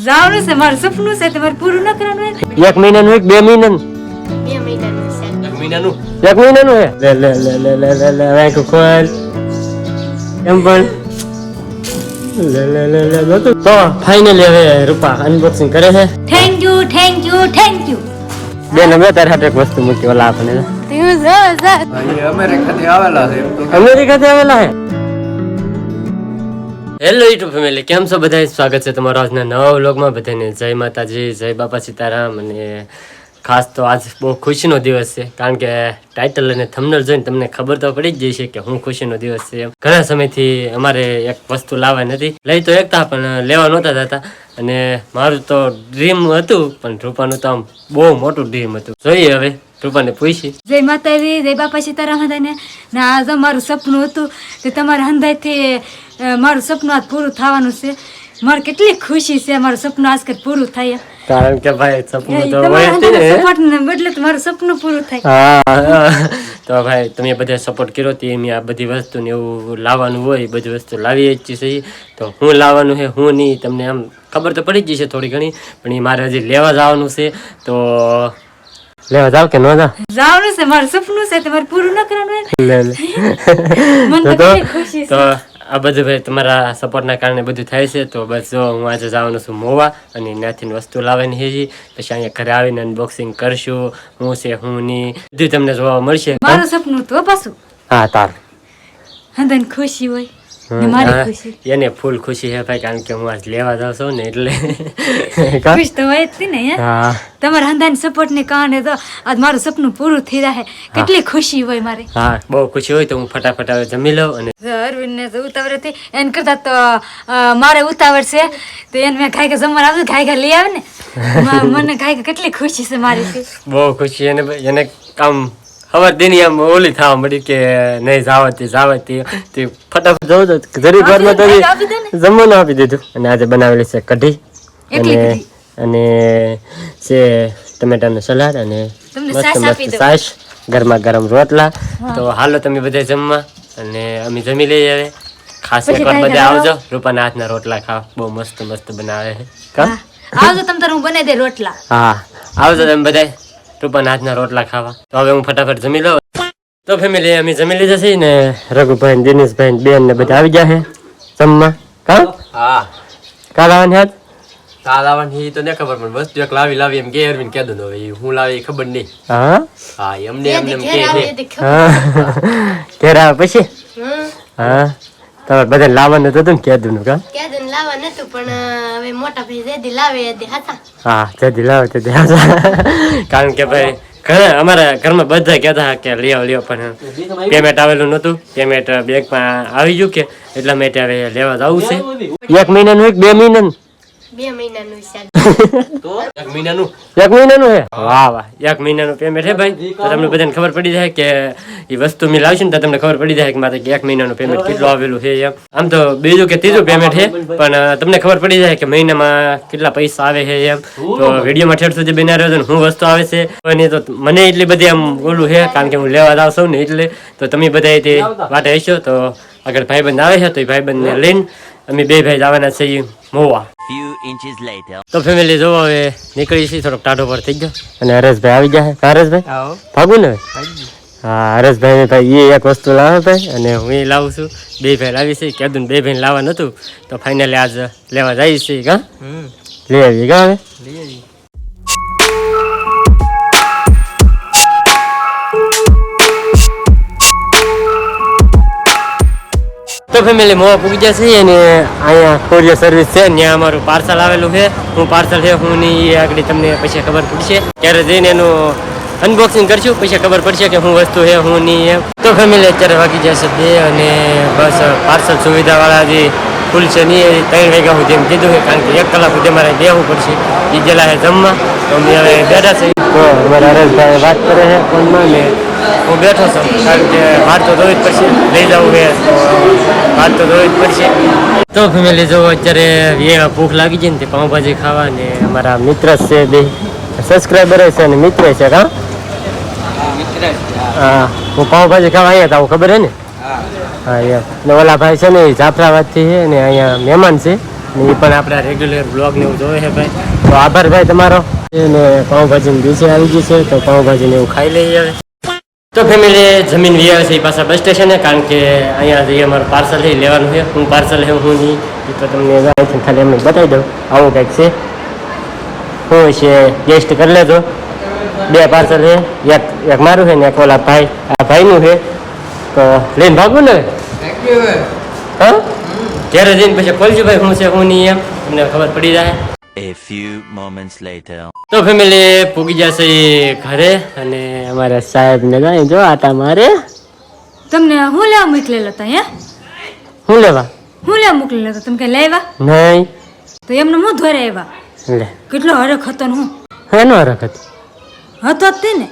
જવાનું છે મારું સપનું છે તમારે પૂરું ન કરવાનું એક મહિનાનું એક બે મહિનાનું બે મહિનાનું છે એક મહિનાનું એક મહિનાનું હે લે લે લે લે લે લે લે આંખ ખોલ એમ પણ લે લે લે લે લે તો ફાઇનલી હવે રૂપા અનબોક્સિંગ કરે છે thank you thank you thank you બેન અમે તારે હાટે એક વસ્તુ મૂકી ઓલા આપણે અમેરિકાથી આવેલા છે અમેરિકાથી આવેલા હે હેલો યુટ્યુબ ફેમિલી કેમ છો? બધા સ્વાગત છે તમારો આજના નવા વ્લોગમાં. બધાને જય માતાજી, જય બાપા સીતારામ. અને ખાસ તો આજ બહુ ખુશીનો દિવસ છે, કારણ કે ટાઇટલ અને થમનલ જોઈને તમને ખબર તો પડી જ જશે કે હું ખુશીનો દિવસ છે ઘણા સમયથી અમારે એક વસ્તુ લાવવા નથી. લઈ તો એકતા, પણ લેવા નહોતા થતા અને મારું તો ડ્રીમ હતું, પણ રૂપાનું તો આમ બહુ મોટું ડ્રીમ હતું. જોઈએ હવે. રૂપાને પૂછી. જય માતાજી જય બાપા સીતારામ હદાને ને આજ મારું સપનું હતું તે તમારા હંદાયથી મારું સપનું આજ પૂરું થવાનું છે. મારે કેટલી ખુશી છે મારું સપનું આજકાલ પૂરું થાય. કારણ કે ભાઈ સપનું તો હોય જ ને. બદલે મારું સપનું પૂરું થાય. હા. તો ભાઈ તમે બધા સપોર્ટ કર્યો તે એમ આ બધી વસ્તુ ને એવું લાવવાનું હોય બધી વસ્તુ લાવીએ જ છીએ તો હું લાવવાનું છે હું નહીં તમને આમ ખબર તો પડી જ છે થોડી ઘણી પણ એ મારે હજી લેવા જવાનું છે. તો લેવા જાવ કે ન જાવ? જવાનું છે મારું સપનું છે તમારે પૂરું ન કરવાનું લે લે. મને તો ખુશી છે. આ બધું ભાઈ તમારા સપોર્ટના કારણે બધું થાય છે. તો બસ જો હું આજે જવાનું છું મોવા અને ત્યાંથી વસ્તુ લાવવાની છે પછી અહીંયા ઘરે આવીને અનબોક્સિંગ કરશું. હું છે હું નહીં બધું તમને જોવા મળશે. મારું સપનું તો પાછું. હા તાર. હંદન ખુશી હોય. ને એને ફૂલ ખુશી છે ભાઈ કારણ કે હું આજ લેવા જાઉં છું ને એટલે. ખુશ તો હોય જ ને હા. તમારા હંદાની સપોર્ટ ને કારણે તો આજ મારું સપનું પૂરું થઈ જાય કેટલી ખુશી હોય મારે. હા બહુ ખુશી હોય તો હું ફટાફટ હવે જમી લઉં અને અરવિંદ ને તો ઉતાવળ હતી એને કરતા તો મારે ઉતાવળ છે તો એને મેં ખાઈ કે જમવા આવતું ખાઈ કે લઈ આવે ને. મને ખાઈ કે કેટલી ખુશી છે મારી. બહુ ખુશી એને એને કામ ખબર દેની આમ ઓલી થવા મળી કે નહીં જાવતી જાવતી. તે ફટાફટ જવું તો જરીક ઘરમાં તો. જમવાનું આપી દીધું. અને આજે બનાવેલી છે કઢી. અને. અને છે ટમેટાનું સલાડ અને મસ્ત મસ્ત સાસ ગરમા ગરમ રોટલા. તો હાલો તમે બધા જમવા. અને અમે જમી લઈએ હવે. ખાસ એકવાર બધા આવજો. રૂપાના હાથના રોટલા ખાવ બહુ મસ્ત મસ્ત બનાવે છે. કા આવજો તમ તાર હું બનાવી દે રોટલા. હા. આવજો તમે બધા રૂપાના હાથના રોટલા ખાવા. તો હવે હું ફટાફટ જમી લઉં. તો ફેમિલી અમે જમી લીધા છીએ ને રઘુભાઈ દિનેશભાઈ બેન ને બધા આવી ગયા છે જમવા. કા? હા. કાલ આવવાની હાથ? કાલ આવવાની ઈ તો ને ખબર પણ વસ્તુ એક લાવી લાવી એમ કે અરવિંદ કે હવે હું લાવી ખબર નહીં. હા? હા એમને એમને એમ કે. હા. કેરા પછી? હા. તમારે બધા લાવવાનું તો હતું ને કહેતું નું કા? ક્યાં દન લાવવા પણ હવે મોટા ભાઈ જેદી લાવે તે હતા હા જલ્દી લાવો તો કારણ કે ભાઈ ઘણા અમારા ઘરમાં બધા કહેતા કે લ્યો લ્યો પણ પેમેન્ટ આવેલું નહોતું પેમેન્ટ બેંકમાં આવી ગયું કે એટલા માટે હવે લેવા જવું છે. એક મહિનાનું એક બે મહિનાનું. બે મહિનાનું તો એક મહિનાનું? એક મહિનાનું હે. વાહ વાહ. એક મહિનાનું પેમેન્ટ હે ભાઈ. તો તમને બધાને ખબર પડી જાય કે એ વસ્તુ મેં લાવશે ને તો તમને ખબર પડી જાય કે મારે એક મહિનાનું પેમેન્ટ કેટલું આવેલું છે એમ. આમ તો બીજું કે ત્રીજું પેમેન્ટ છે પણ તમને ખબર પડી જાય કે મહિનામાં કેટલા પૈસા આવે છે એમ. તો વિડીયોમાં ઠેર સુધી બના રહ્યો હું વસ્તુ આવે છે. અને તો મને એટલી બધી આમ ઓલું છે કારણ કે હું લેવા જાવ છું ને એટલે. તો તમે બધા તે વાટે હશો તો આગળ ભાઈબંધ આવે છે તો એ ભાઈબંધને લઈને અમે બે ભાઈ જવાના છીએ મોવા. Few inches later. તો ફેમિલી જોવો હવે નીકળી છે થોડોક ટાઢો પર થઈ ગયો. અને હરેશભાઈ આવી ગયા છે. હરેશભાઈ? આવો. ભાગું ને હા હરેશભાઈ ભાઈ એ એક વસ્તુ લાવે ભાઈ અને હું એ લાવું છું. બે ભાઈ લાવી છે. કીધું બે ભાઈ લાવવા નતું તો ફાઇનલી આજ લેવા જઈએ છીએ કા? લઈ આવીએ કા હવે? લઈ આવી તો ફેમિલી મોવા પૂગી જશે અને અહીંયા કોરિયર સર્વિસ છે. ત્યાં અમારું પાર્સલ આવેલું છે. હું પાર્સલ છે, હું ની આગળ તમને પછી ખબર પડશે. ત્યારે જઈને એનું અનબોક્સિંગ કરશું. પછી ખબર પડશે કે હું વસ્તુ છે હું નહીં એમ. તો ફેમિલી અત્યારે વાગી જશે બે અને બસ પાર્સલ સુવિધાવાળા જે ફૂલ છે નહીં ત્રણ વાગ્યા સુધી એમ કીધું છે. કારણ કે એક કલાક સુધી મારે બેવું પડશે. એ ગયેલા છે જમવા. તો અમે હવે બેઠા છે અમારા હરેશભાઈ વાત કરે છે ફોનમાં ને હું બેઠો છું કારણ કે વાત તો જ પડશે લઈ જવું છે તો વાત તો જ પડશે તો ફેમિલી જો અત્યારે એ ભૂખ લાગી છે ને તે પાઉંભાજી ખાવા ને અમારા મિત્ર છે બે. સબસ્ક્રાઈબર છે અને મિત્ર છે કા હા હું. પાઉંભાજી ખાવા અહીંયા હતા ખબર હે ને? હા. હા એમ. ને ઓલા ભાઈ છે ને એ જાફરાબાદથી છે ને અહીંયા મહેમાન છે. ને એ પણ આપણા રેગ્યુલર બ્લોગ ને એવું જોવે છે ભાઈ. તો આભાર ભાઈ તમારો. અને પાઉંભાજીની દિવસે આવી ગઈ છે તો પાઉંભાજી ને એવું ખાઈ લઈએ હવે. તો ફેમિલી જમીન વી છે એ પાછા બસ સ્ટેશને કારણ કે અહીંયા જઈએ અમારું પાર્સલ લેવાનું છે. હું પાર્સલ છે હું નહીં. એ તો તમને અહીંથી ખાલી એમને બતાવી દઉં. આવું કંઈક છે. હું છે ગેસ્ટ કરી લેજો. બે પાર્સલ છે. એક એક મારું છે ને એક ઓલા ભાઈ આ ભાઈનું છે. તો લઈને ભાગવું ને હા? ઘરે જઈને પછી ખોલજો ભાઈ હું છે હું નહીં એમ. તમને ખબર પડી જાય. A few moments later. તો ફેમિલી પૂગી જશે ઘરે અને અમારા સાહેબ ને જાય. જો આટા મારે. તમને હું લેવા મોકલેલો હતા હે હું લેવા? હું લેવા મોકલેલો હતો તમે કઈ લેવા નહીં. તો એમને હું ધોરે આવ્યા? લે. કેટલો હરખ હતો ને હું? હેનો હરખ હતો. જ તે ને?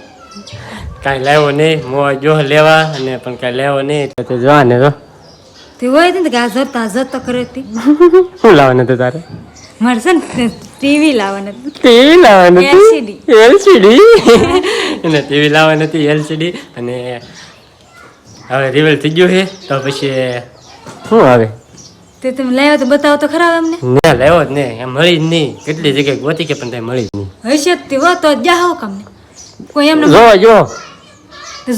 કાંઈ લાવ્યો નહીં. મો જો લેવા અને પણ કાંઈ લેવો નહીં. તો તું જોવા ને જો. તે હોય ને ગાજર તાજર તો કરે હતી શું લાવવાનું હતું તારે? મારે છે ને ટીવી લાવવાનું ટીવી લાવવાનું LCD. એલસીડી. અને ટીવી લાવવાની હતી એલસીડી. અને હવે રિવેલ થઈ ગયું છે તો પછી શું આવે? તે તમે લાવ્યો તો બતાવો તો ખરા અમને. ના લાવ્યો જ નહીં એમ મળી જ નહીં. કેટલી જગ્યાએ ગોતી કે પણ તે મળી જ નહીં. હશે તે હો તો જા હો કામ કોઈ એમને જો. જો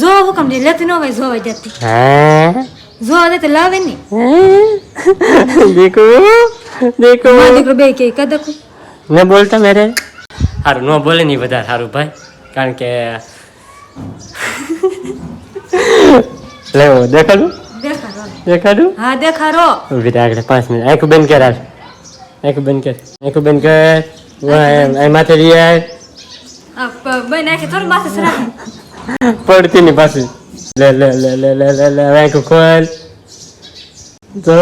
જો હું કામ લેતી ન હોય જોવા જતી. હા? જો દે તો લાવે નહીં દેખો દેખો. મારો દીકરો બે કે કદકું ન બોલતા મેરે? સારું ન બોલે નહીં વધારે હારું ભાઈ. કારણ કે લેવો દેખાડું? દેખાડો. દેખાડું? હા દેખાડો. ઊભી રહે આગળ મિનિટ. આંખું બંધ કર આંખું બંધ કર. આંખું બંધ કર. એમ માથે રિયા આપ બે નાખે થોડું માથે સરા પડતી ની પાસે લે લે લે લે લે લે આંખું ખોલ. તો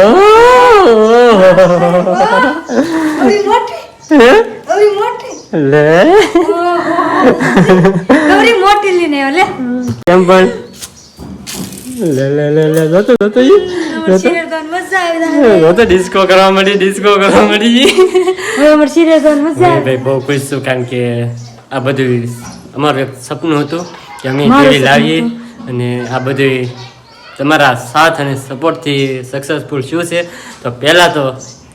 ડિસ્કો કરવા મળી ડિસ્કો કરવા મળી ભાઈ બહુ ખુશ કારણ કે આ બધું અમારું એક સપનું હતું કે અમે લાવીએ અને આ બધું તમારા સાથ અને સપોર્ટથી સક્સેસફુલ શું છે? તો પહેલાં તો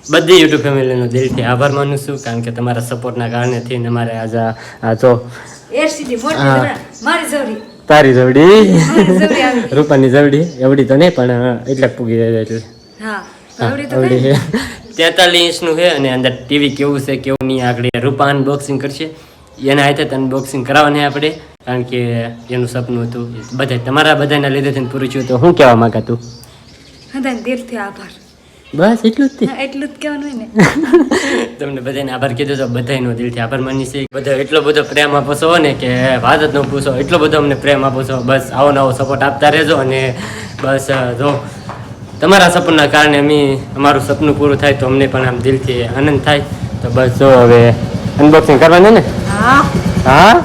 બધી યુટ્યુબ ફેમિલીનો દિલથી આભાર માનું છું કારણ કે તમારા સપોર્ટના કારણે થઈને અમારે આજે આ- તો તારી જવડી? રૂપાની જવડી? એવડી તો નહીં પણ એટલે પૂગી જાય એટલે. તેતાલીસનું છે અને અંદર ટીવી કેવું છે કેવું નહીં આગળ રૂપા અનબોક્સિંગ કરશે. એના હાથે અનબોક્સિંગ કરાવવાની આપણે. કારણ કે એનું સપનું હતું બધા તમારા બધાના લીધે થઈને પૂરું થયું તો હું કહેવા માંગા તું બધાને દિલથી આભાર. બસ એટલું જ એટલું જ કહેવાનું હોય ને. તમને બધાને આભાર કીધો તો બધાનો દિલથી આભાર માની છે બધો એટલો બધો પ્રેમ આપો છો ને કે વાત જ ન પૂછો એટલો બધો અમને પ્રેમ આપો છો. બસ આવો નવો સપોર્ટ આપતા રહેજો અને બસ જો તમારા સપનના કારણે અમે અમારું સપનું પૂરું થાય તો અમને પણ આમ દિલથી આનંદ થાય. તો બસ જો હવે અનબોક્સિંગ કરવાનું ને? હા. હા?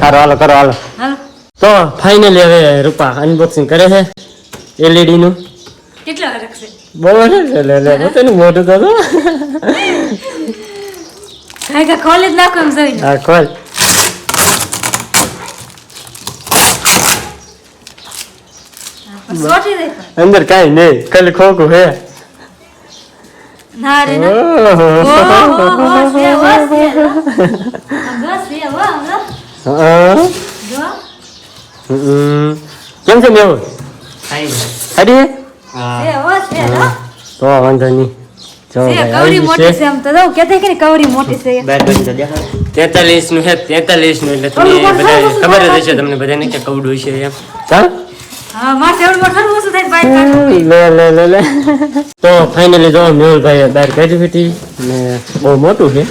સારું હાલો કરો હાલો. તો ફાઇનલી હવે રૂપા અનબોક્સિંગ કરે છે એલઈડી નું. કેટલા છે લે લે પોતાનું મોઢું તો જો. કાંઈ કાંઈ ખોલી જ નાખો એમ જોઈને હા ખોલ. સોટી દે પણ. અંદર કાઈ નહીં ખાલી ખોખું હે ના રે ના. ઓહો. કેમ છે મેવું અરે હો, હો. તો વાંધો નહીં. જો છે, ભાઈ, કવરી આવી મોટી છે છે આમ તો જો, કહેતા કે ને કવરી મોટી છે તેતાલીસનું છે તેતાલીસનું એટલે તમને બધા ખબર જ હશે. તમને બધાને કે કવડું છે એમ. હા મોટું તો ફાઇનલી જો મેહુલભાઈ બહાર કાઢી હતી ને બહુ મોટું છે.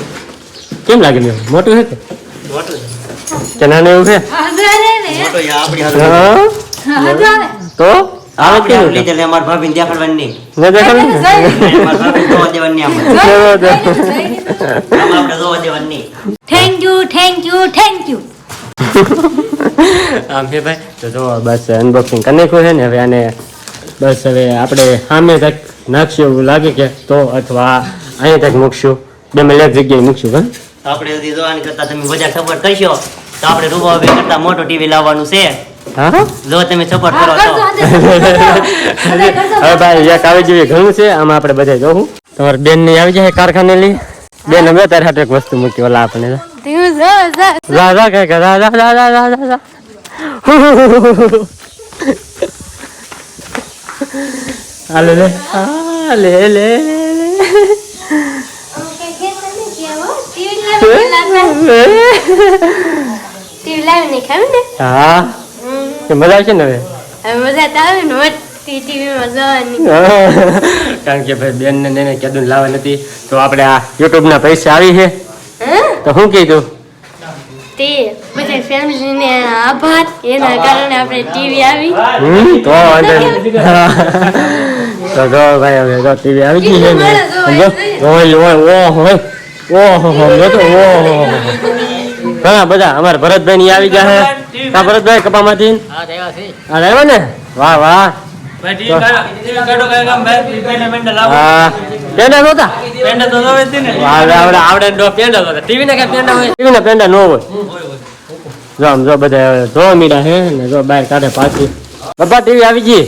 કેમ લાગે મેહુલ? મોટું છે એવું છે. હા, ને એવું તો છે? અમારા. ન દેખાડું દેવાની આમાં. તો. આમાં આપણે જોવા દેવાની thank you thank you thank you આમ છે ભાઈ? તો જો બસ અનબોક્સિંગ કરી નાખ્યું છે ને હવે આને બસ હવે આપણે સામે કંઈક નાખશું એવું લાગે કે તો અથવા અહીંયા કંઈક મૂકશું. બે મેં એક જગ્યાએ મૂકશું હા? તો આપણે હજી જોવાની કરતા તમે બજાર સપોર્ટ કરશો? તો આપણે રૂપાભાઈ કરતા મોટો ટીવી લાવવાનું છે. જો તમે સપોર્ટ કરો તો. હવે ભાઈ એક આવી જેવી ઘણું છે આમાં આપણે બધા જોવું. તમારી બેનની આવી જાય કારખાને લઈ બેન અમે તારે હાટુ એક વસ્તુ મૂકી ઓલા આપણે ધીમું જો જો જા જા કઈ જા જા જા જા જા જા જા. હાલે લે. હાલે લે. હા મજા આવશે ને હવે મજા તો આવે ને કારણ કે ભાઈ બેન ને એને કીધું ને લાવવા નથી તો આપણે આ યુટ્યુબ ના પૈસા આવી છે તો શું કીધું તે બધા ફેમિલીને આભાર એના કારણે આપણે ટીવી આવી હમ તો વાંધો તો જો ભાઈ હવે જો ટીવી આવી ગઈ છે ને જો ઓય ઓય ઓહો ઓહો જો તો ઓહો ઘણા બધા અમારા ભરતભાઈ આવી ગયા છે કા ભરતભાઈ કપામાંથી હા આવ્યા ને વાહ વાહ બહાર કાઢે પાછી બાપા ટીવી આવી ગઈ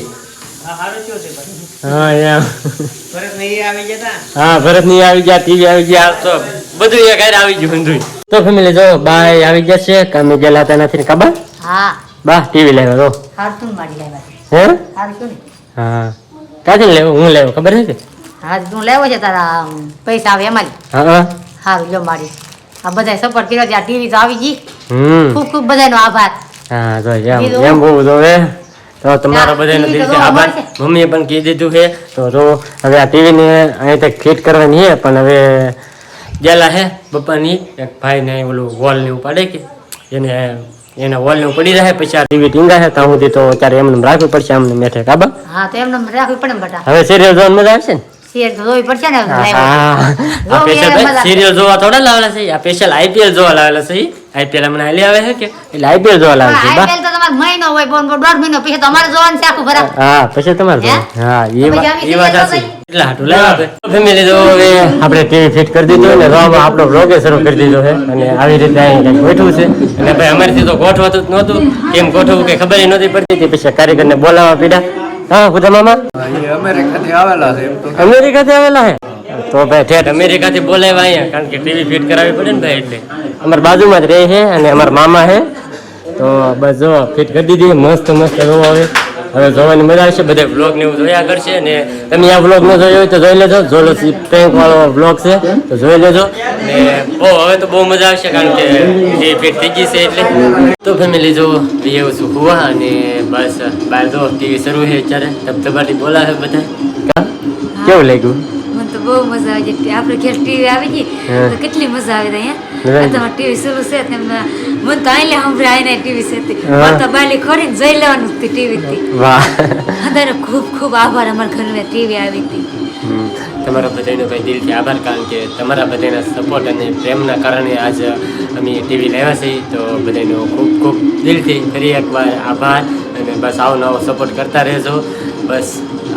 હા હા ભરતની આવી ગયા ટીવી આવી ગયા તો બધું એ ઘરે આવી ગયું બધું તો ફેમિલી જો બાય આવી ગયા છે કામે ગયેલા હતા નથી ખબર? હા. બા ટીવી લેવા તો હારતું માડી લેવા હે? હા. ક્યાંથી લેવો હું લેવું ખબર છે હા તું લેવો છે તારા પૈસા આવે એમાં હા હા. લો માડી આ બધા સપોર્ટ કર્યો ત્યાં ટીવી તો આવી ગઈ. હમ. ખૂબ ખૂબ બધાનો આભાર. હા તો એમ એમ બહુ જોવે તો તમારા બધાને દિલથી આભાર. મમ્મીએ પણ કહી દીધું છે તો જો હવે આ ટીવી ને અહીં તક ફિટ કરવાની છે પણ હવે ગયેલા છે પપ્પાની એક ભાઈને ઓલું વોલ ને ઉપાડે કે એને એના વોલ ને પડી રહે પછી આ ટીવી ટીંગા છે ત્યાં સુધી તો અત્યારે એમને રાખવી પડશે અમને મેઠે કાબા હા તો એમને રાખવી પડે બટા. હવે સિરિયલ જોવાની મજા આવશે ને? સિરિયલ જોવી પડશે ને હા, આ જોવા થોડા લાવેલા છે? આ સ્પેશિયલ આઈપીએલ જોવા લાવેલા છે આઈપીએલ હમણાં હાલી આવે છે કે? એટલે આઈપીએલ જોવા લાગે છે આઈપીએલ તો તમારે મહિનો હોય પણ દોઢ મહિનો પછી તમારે જોવાનું છે આખું બરાબર હા પછી તમારે હા? એ વાત એ વાત સાચી. એટલે હાટું લઈ આવે. ફેમિલી જો હવે આપણે ટીવી ફિટ કરી દીધું અને રોવામાં આપણો બ્લોગે શરૂ કરી દીધો છે. અને આવી રીતે અહીં કંઈક બેઠું છે. અને ભાઈ અમારેથી તો ગોઠવાતું જ નહોતું. કેમ ગોઠવવું કે ખબર નહોતી પડતી. તે પછી કારીગરને બોલાવવા પીડા. હા ખુદા મામા? અમેરિકાથી આવેલા છે? તો ભાઈ ઠેઠ અમેરિકાથી બોલાવ્યા અહીંયા કારણ કે ટીવી ફિટ કરાવવી પડે ને ભાઈ એટલે. અમારા બાજુમાં જ રહે છે અને અમારા મામા છે. તો બસ જો ફિટ કરી દીધી મસ્ત મસ્ત એવું આવે. હવે જોવાની મજા આવશે બધે વ્લોગ ને એવું જોયા કરશે અને તમે આ વ્લોગ ન જોયો હોય તો જોઈ લેજો. જોલો પ્રેન્ક વાળો વ્લોગ છે તો જોઈ લેજો. ને બહુ હવે તો બહુ મજા આવશે કારણ કે જે ફિટ થઈ ગઈ છે એટલે. તો ફેમિલી જો એવું છું હુવા અને બસ બહાર જો ટીવી શરૂ છે અત્યારે. ધબધબાટી બોલાવે બધા? કેવું લાગ્યું? બહુ મજા આવી જાય આપણે ઘેર ટીવી આવી ગઈ તો કેટલી મજા આવી અહીંયા આવી. તમારે ટીવી શરૂ છે તેમ મને તો આઈને હમણાં આઈને ટીવી છે તે. હા. મને તો બાલી ખોરીને જઈ લેવાનું ટીવી થી વાહ ખૂબ ખૂબ આભાર અમારા ઘરમાં ટીવી આવી હતી. તમારા બધાનો ભાઈ દિલથી આભાર કારણ કે તમારા બધાના સપોર્ટ અને પ્રેમના કારણે આજ અમે ટીવી લાવ્યા છીએ તો બધાનો ખૂબ ખૂબ દિલથી ફરી એકવાર આભાર અને બસ આવો નવો સપોર્ટ કરતા રહેજો બસ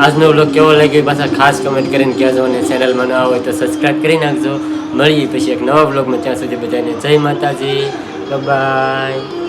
આજનો વ્લોગ કેવો લાગ્યો પાછા ખાસ કમેન્ટ કરીને કહેજો અને ચેનલમાં નવા હોય તો સબસ્ક્રાઈબ કરી નાખજો. મળીએ પછી એક નવા વ્લોગમાં ત્યાં સુધી બધાને જય માતાજી. બાય